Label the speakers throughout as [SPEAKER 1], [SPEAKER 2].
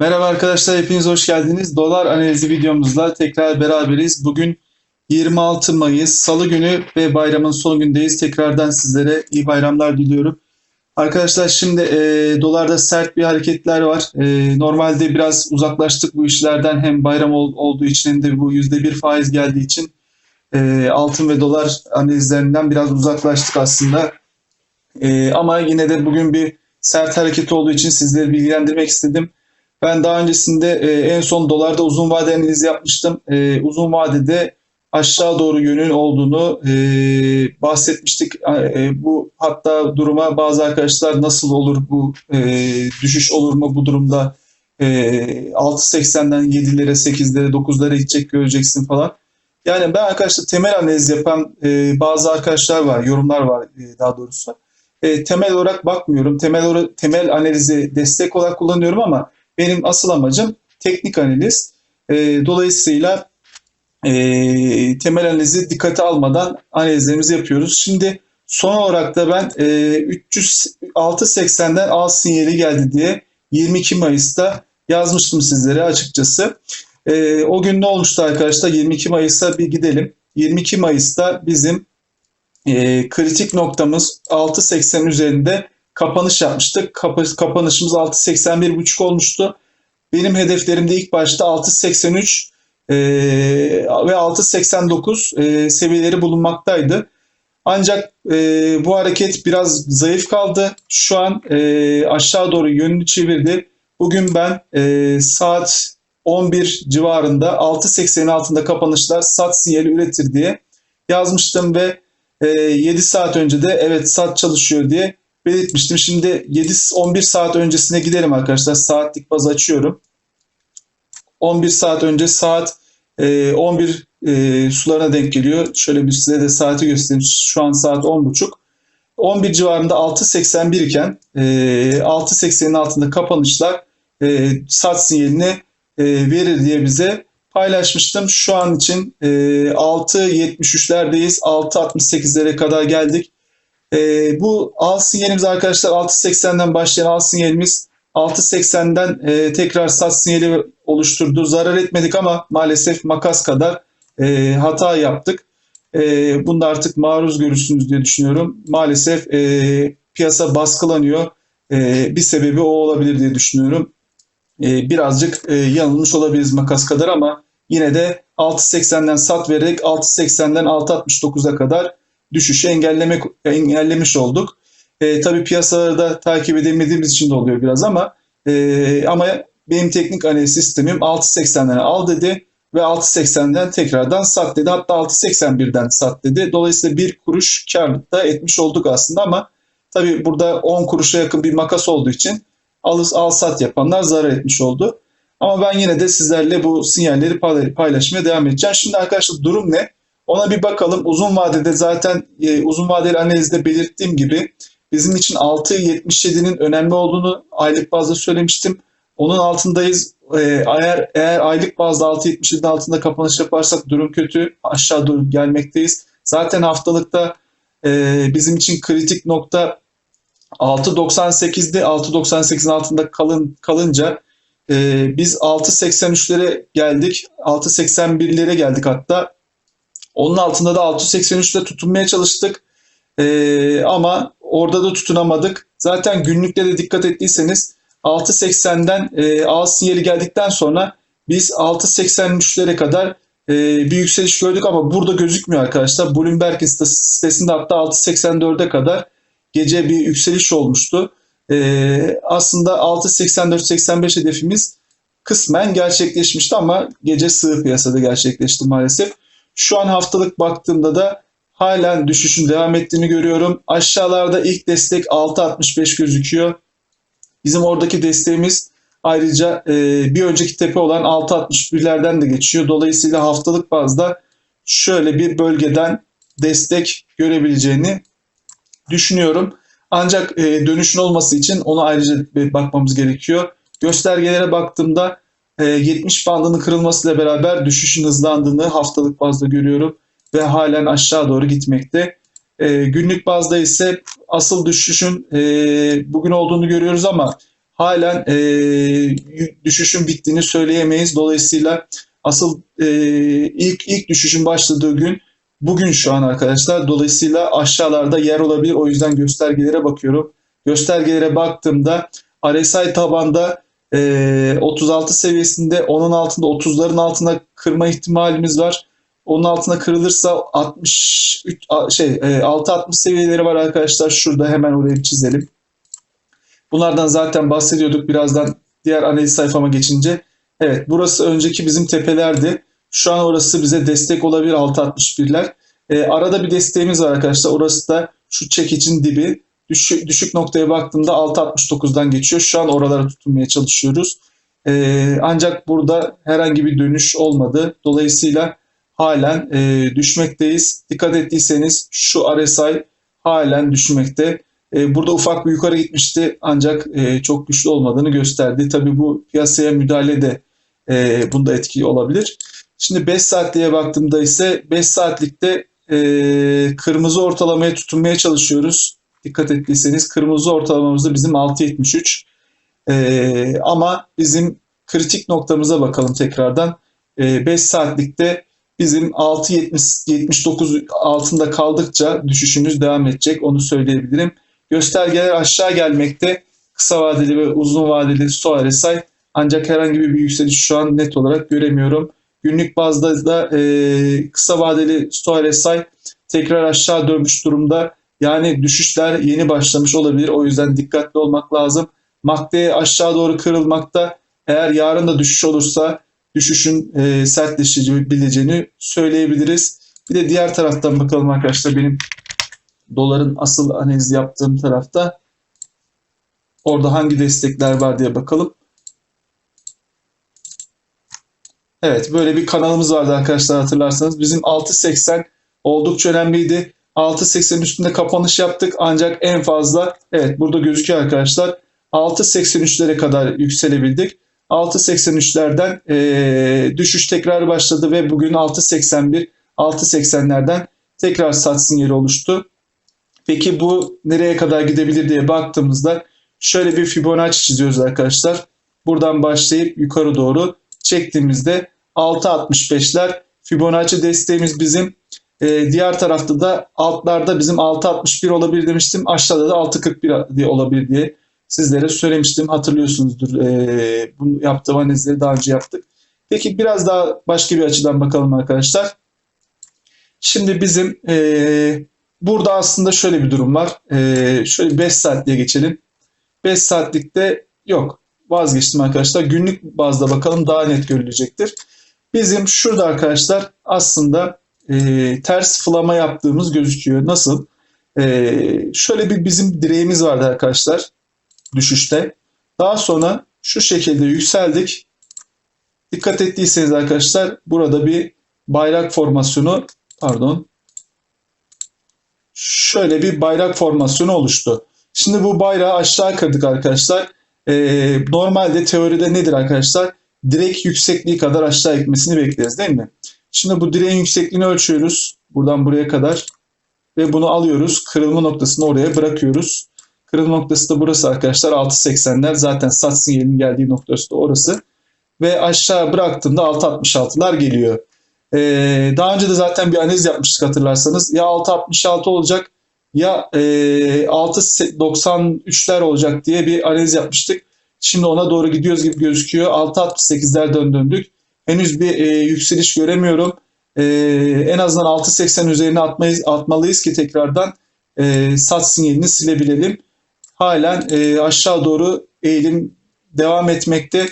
[SPEAKER 1] Merhaba arkadaşlar, hepiniz hoş geldiniz. Dolar analizi videomuzla tekrar beraberiz. Bugün 26 Mayıs, Salı günü ve bayramın son gündeyiz. Tekrardan sizlere iyi bayramlar diliyorum. Arkadaşlar şimdi e, dolarda sert bir hareketler var. E, normalde biraz uzaklaştık bu işlerden hem bayram ol- olduğu için hem de bu %1 faiz geldiği için e, altın ve dolar analizlerinden biraz uzaklaştık aslında. E, ama yine de bugün bir sert hareket olduğu için sizleri bilgilendirmek istedim. Ben daha öncesinde e, en son dolarda uzun vade analizi yapmıştım. E, uzun vadede aşağı doğru yönün olduğunu e, bahsetmiştik. E, bu hatta duruma bazı arkadaşlar nasıl olur bu e, düşüş olur mu bu durumda e, 6.80'den 7'lere 8'lere 9'lara gidecek göreceksin falan. Yani ben arkadaşlar temel analiz yapan e, bazı arkadaşlar var, yorumlar var e, daha doğrusu. E, temel olarak bakmıyorum. Temel temel analizi destek olarak kullanıyorum ama benim asıl amacım teknik analiz. E, dolayısıyla e, temel analizi dikkate almadan analizlerimizi yapıyoruz. Şimdi son olarak da ben e, 300 6.80'den al sinyali geldi diye 22 Mayıs'ta yazmıştım sizlere açıkçası. E, o gün ne olmuştu arkadaşlar? 22 Mayıs'a bir gidelim. 22 Mayıs'ta bizim e, kritik noktamız 6.80 üzerinde kapanış yapmıştık. Kapa- kapanışımız 6.81.5 olmuştu. Benim hedeflerimde ilk başta 6.83 e, ve 6.89 e, seviyeleri bulunmaktaydı. Ancak e, bu hareket biraz zayıf kaldı. Şu an e, aşağı doğru yönünü çevirdi. Bugün ben e, saat 11 civarında 6.80'in altında kapanışlar sat sinyali üretir diye yazmıştım ve e, 7 saat önce de evet sat çalışıyor diye belirtmiştim. Şimdi 7-11 saat öncesine gidelim arkadaşlar. Saatlik baz açıyorum. 11 saat önce saat e, 11 e, sularına denk geliyor. Şöyle bir size de saati göstereyim. Şu an saat 10.30. 11 civarında 6.81 iken e, 6.80'in altında kapanışlar e, sat sinyalini e, verir diye bize paylaşmıştım. Şu an için e, 6.73'lerdeyiz. 6.68'lere kadar geldik. E, bu al sinyalimiz arkadaşlar 6.80'den başlayan al sinyalimiz 6.80'den e, tekrar sat sinyali oluşturdu. Zarar etmedik ama maalesef makas kadar e, hata yaptık. E, bunda artık maruz görürsünüz diye düşünüyorum. Maalesef e, piyasa baskılanıyor. E, bir sebebi o olabilir diye düşünüyorum. E, birazcık e, yanılmış olabiliriz makas kadar ama yine de 6.80'den sat vererek 6.80'den 6.69'a kadar düşüşü engellemek engellemiş olduk. E, tabii piyasaları da takip edemediğimiz için de oluyor biraz ama e, ama benim teknik analiz sistemim 6.80'den al dedi ve 6.80'den tekrardan sat dedi. Hatta 6.81'den sat dedi. Dolayısıyla bir kuruş karlıkta etmiş olduk aslında ama tabii burada 10 kuruşa yakın bir makas olduğu için al, al sat yapanlar zarar etmiş oldu. Ama ben yine de sizlerle bu sinyalleri pay- paylaşmaya devam edeceğim. Şimdi arkadaşlar durum ne? Ona bir bakalım. Uzun vadede zaten e, uzun vadeli analizde belirttiğim gibi bizim için 6.77'nin önemli olduğunu aylık bazda söylemiştim. Onun altındayız. E, eğer eğer aylık bazda 6.77'nin altında kapanış yaparsak durum kötü. Aşağı doğru gelmekteyiz. Zaten haftalıkta e, bizim için kritik nokta 6.98'de 6.98'in altında kalın kalınca e, biz 6.83'lere geldik. 6.81'lere geldik hatta. Onun altında da 6.83'te tutunmaya çalıştık. E, ama orada da tutunamadık. Zaten günlükte de dikkat ettiyseniz 6.80'den e, ağ sinyali geldikten sonra biz 6.83'lere kadar e, bir yükseliş gördük ama burada gözükmüyor arkadaşlar. Bloomberg sitesinde hatta 6.84'e kadar gece bir yükseliş olmuştu. E, aslında 6.84-85 hedefimiz kısmen gerçekleşmişti ama gece sığ piyasada gerçekleşti maalesef. Şu an haftalık baktığımda da halen düşüşün devam ettiğini görüyorum. Aşağılarda ilk destek 6.65 gözüküyor. Bizim oradaki desteğimiz ayrıca e, bir önceki tepe olan 6.61'lerden de geçiyor. Dolayısıyla haftalık bazda şöyle bir bölgeden destek görebileceğini düşünüyorum. Ancak e, dönüşün olması için ona ayrıca bakmamız gerekiyor. Göstergelere baktığımda 70 bandının kırılmasıyla beraber düşüşün hızlandığını haftalık bazda görüyorum ve halen aşağı doğru gitmekte. E, günlük bazda ise asıl düşüşün e, bugün olduğunu görüyoruz ama halen e, düşüşün bittiğini söyleyemeyiz. Dolayısıyla asıl e, ilk ilk düşüşün başladığı gün bugün şu an arkadaşlar. Dolayısıyla aşağılarda yer olabilir. O yüzden göstergelere bakıyorum. Göstergelere baktığımda RSI tabanda e, 36 seviyesinde onun altında 30'ların altında kırma ihtimalimiz var. Onun altına kırılırsa 63 şey e, 6.60 seviyeleri var arkadaşlar. Şurada hemen orayı çizelim. Bunlardan zaten bahsediyorduk birazdan diğer analiz sayfama geçince. Evet burası önceki bizim tepelerdi. Şu an orası bize destek olabilir 6.61'ler. E, arada bir desteğimiz var arkadaşlar. Orası da şu çekicin dibi. Düşük, düşük noktaya baktığımda 6.69'dan geçiyor. Şu an oralara tutunmaya çalışıyoruz. E, ancak burada herhangi bir dönüş olmadı. Dolayısıyla halen e, düşmekteyiz. Dikkat ettiyseniz şu RSI halen düşmekte. E, burada ufak bir yukarı gitmişti ancak e, çok güçlü olmadığını gösterdi. Tabii bu piyasaya müdahale de e, bunda etkili olabilir. Şimdi 5 saatliğe baktığımda ise 5 saatlikte e, kırmızı ortalamaya tutunmaya çalışıyoruz. Dikkat ettiyseniz kırmızı ortalamamızda bizim 6.73. E, ama bizim kritik noktamıza bakalım tekrardan. E, 5 saatlikte bizim 6.79 altında kaldıkça düşüşümüz devam edecek. Onu söyleyebilirim. Göstergeler aşağı gelmekte. Kısa vadeli ve uzun vadeli SOA RSI ancak herhangi bir yükseliş şu an net olarak göremiyorum. Günlük bazda da e, kısa vadeli SOA RSI tekrar aşağı dönmüş durumda. Yani düşüşler yeni başlamış olabilir. O yüzden dikkatli olmak lazım. MACD aşağı doğru kırılmakta. Eğer yarın da düşüş olursa düşüşün e, sertleşebileceğini söyleyebiliriz. Bir de diğer taraftan bakalım arkadaşlar benim doların asıl analiz yaptığım tarafta. Orada hangi destekler var diye bakalım. Evet böyle bir kanalımız vardı arkadaşlar hatırlarsanız. Bizim 6.80 oldukça önemliydi. 6.80 üstünde kapanış yaptık ancak en fazla evet burada gözüküyor arkadaşlar 6.83'lere kadar yükselebildik. 6.83'lerden e, düşüş tekrar başladı ve bugün 6.81 6.80'lerden tekrar sat sinyali oluştu. Peki bu nereye kadar gidebilir diye baktığımızda şöyle bir Fibonacci çiziyoruz arkadaşlar. Buradan başlayıp yukarı doğru çektiğimizde 6.65'ler Fibonacci desteğimiz bizim. Ee, diğer tarafta da altlarda bizim 6.61 olabilir demiştim. Aşağıda da 6.41 diye olabilir diye sizlere söylemiştim. Hatırlıyorsunuzdur. Ee, bunu yaptığım analizleri daha önce yaptık. Peki biraz daha başka bir açıdan bakalım arkadaşlar. Şimdi bizim ee, burada aslında şöyle bir durum var. Ee, şöyle 5 saatliğe geçelim. 5 saatlikte yok. Vazgeçtim arkadaşlar. Günlük bazda bakalım daha net görülecektir. Bizim şurada arkadaşlar aslında e, ters flama yaptığımız gözüküyor. Nasıl? E, şöyle bir bizim direğimiz vardı arkadaşlar düşüşte. Daha sonra şu şekilde yükseldik. Dikkat ettiyseniz arkadaşlar burada bir bayrak formasyonu pardon şöyle bir bayrak formasyonu oluştu. Şimdi bu bayrağı aşağı kırdık arkadaşlar. Ee, normalde teoride nedir arkadaşlar? Direk yüksekliği kadar aşağı gitmesini bekleriz değil mi? Şimdi bu direğin yüksekliğini ölçüyoruz. Buradan buraya kadar. Ve bunu alıyoruz. Kırılma noktasını oraya bırakıyoruz. Kırılma noktası da burası arkadaşlar. 6.80'ler zaten sat sinyalinin geldiği noktası da orası. Ve aşağı bıraktığımda 6.66'lar geliyor. Ee, daha önce de zaten bir analiz yapmıştık hatırlarsanız. Ya 6.66 olacak ya e, 6.93'ler olacak diye bir analiz yapmıştık. Şimdi ona doğru gidiyoruz gibi gözüküyor. 6.68'lerden döndük. Henüz bir e, yükseliş göremiyorum. E, en azından 6.80 üzerine atmayız, atmalıyız ki tekrardan e, sat sinyalini silebilelim. Halen e, aşağı doğru eğilim devam etmekte.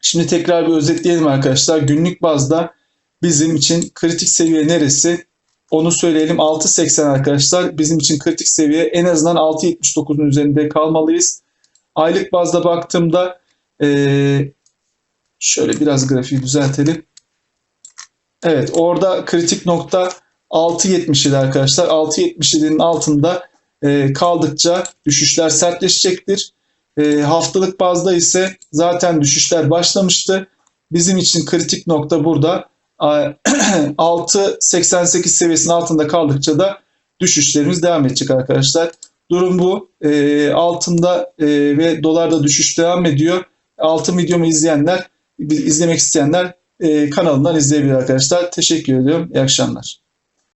[SPEAKER 1] Şimdi tekrar bir özetleyelim arkadaşlar. Günlük bazda bizim için kritik seviye neresi? Onu söyleyelim 6.80 arkadaşlar. Bizim için kritik seviye en azından 6.79'un üzerinde kalmalıyız. Aylık bazda baktığımda ee, şöyle biraz grafiği düzeltelim. Evet orada kritik nokta 6.77 arkadaşlar. 6.77'nin altında e, kaldıkça düşüşler sertleşecektir. E, haftalık bazda ise zaten düşüşler başlamıştı. Bizim için kritik nokta burada 6.88 seviyesinin altında kaldıkça da düşüşlerimiz devam edecek arkadaşlar. Durum bu. E, altında e, ve dolarda düşüş devam ediyor. Altın videomu izleyenler, izlemek isteyenler e, kanalından izleyebilir arkadaşlar. Teşekkür ediyorum. İyi akşamlar.